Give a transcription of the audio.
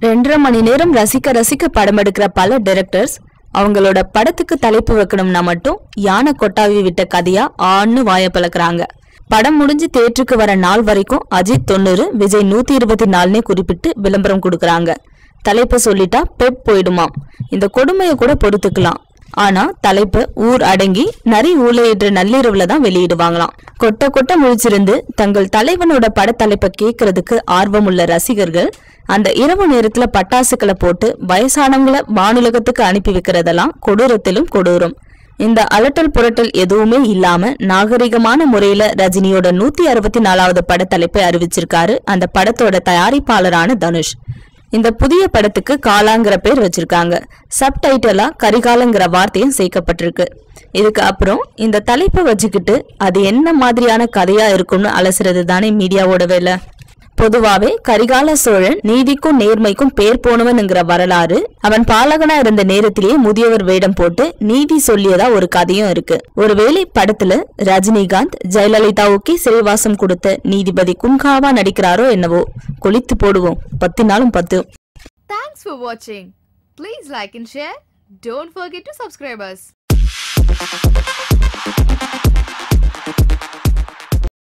ரெண்டரை மணி நேரம் ரசிக்க ரசிக்க படம் எடுக்கிற பல டைரக்டர்ஸ் அவங்களோட படத்துக்கு தலைப்பு வைக்கணும்னா மட்டும் யானை கொட்டாவி விட்ட கதையா ஆன்னு வாய பழக்கிறாங்க படம் முடிஞ்சு தேட்டருக்கு வர நாள் வரைக்கும் அஜித் தொண்ணூறு விஜய் நூத்தி இருபத்தி நாலுனே குறிப்பிட்டு விளம்பரம் கொடுக்கறாங்க. தலைப்பை சொல்லிட்டா பெப் போயிடுமாம். இந்த கொடுமையை கூட பொறுத்துக்கலாம். ஆனா தலைப்பு ஊர் அடங்கி நரி ஊழையிடுற நள்ளிரவுல தான் வெளியிடுவாங்களாம். கொட்ட கொட்ட முழிச்சிருந்து தங்கள் தலைவனோட படத்தலைப்பை கேட்கறதுக்கு ஆர்வமுள்ள ரசிகர்கள் அந்த இரவு நேரத்துல பட்டாசுகளை போட்டு வயசானவங்களை வானுலகத்துக்கு அனுப்பி வைக்கிறதெல்லாம் கொடூரத்திலும் கொடூரம். இந்த அலட்டல் புரட்டல் எதுவுமே இல்லாம நாகரிகமான முறையில ரஜினியோட நூத்தி அறுபத்தி நாலாவது படத்தலைப்பை அறிவிச்சிருக்காரு அந்த படத்தோட தயாரிப்பாளரான தனுஷ். இந்த புதிய படத்துக்கு காலாங்கிற பேர் வச்சிருக்காங்க. சப்டைட்டலா கரிகாலங்கிற வார்த்தையும் சேர்க்கப்பட்டிருக்கு. இதுக்கு அப்புறம் இந்த தலைப்பை வச்சுக்கிட்டு அது என்ன மாதிரியான கதையா இருக்கும்னு அலசுறது தானே மீடியாவோட வேலை. பொதுவாவே கரிகால சோழன் நீதிக்கும் நேர்மைக்கும் பேர் போனவன்ங்கிற வரலாறு அவன் பாலகனா இருந்த நேரத்திலேயே முதியவர் வேடம் போட்டு நீதி சொல்லியதா ஒரு கதையும் இருக்கு. ஒருவேளை படத்துல ரஜினிகாந்த் ஜெயலலிதாவுக்கு சிறைவாசம் கொடுத்த நீதிபதி குன்காவா நடிக்கிறாரோ என்னவோ கொளித்து போடுவோம். பத்து நாளும் பத்து. தேங்க்ஸ் for வாட்சிங் please like and share don't forget to subscribe us.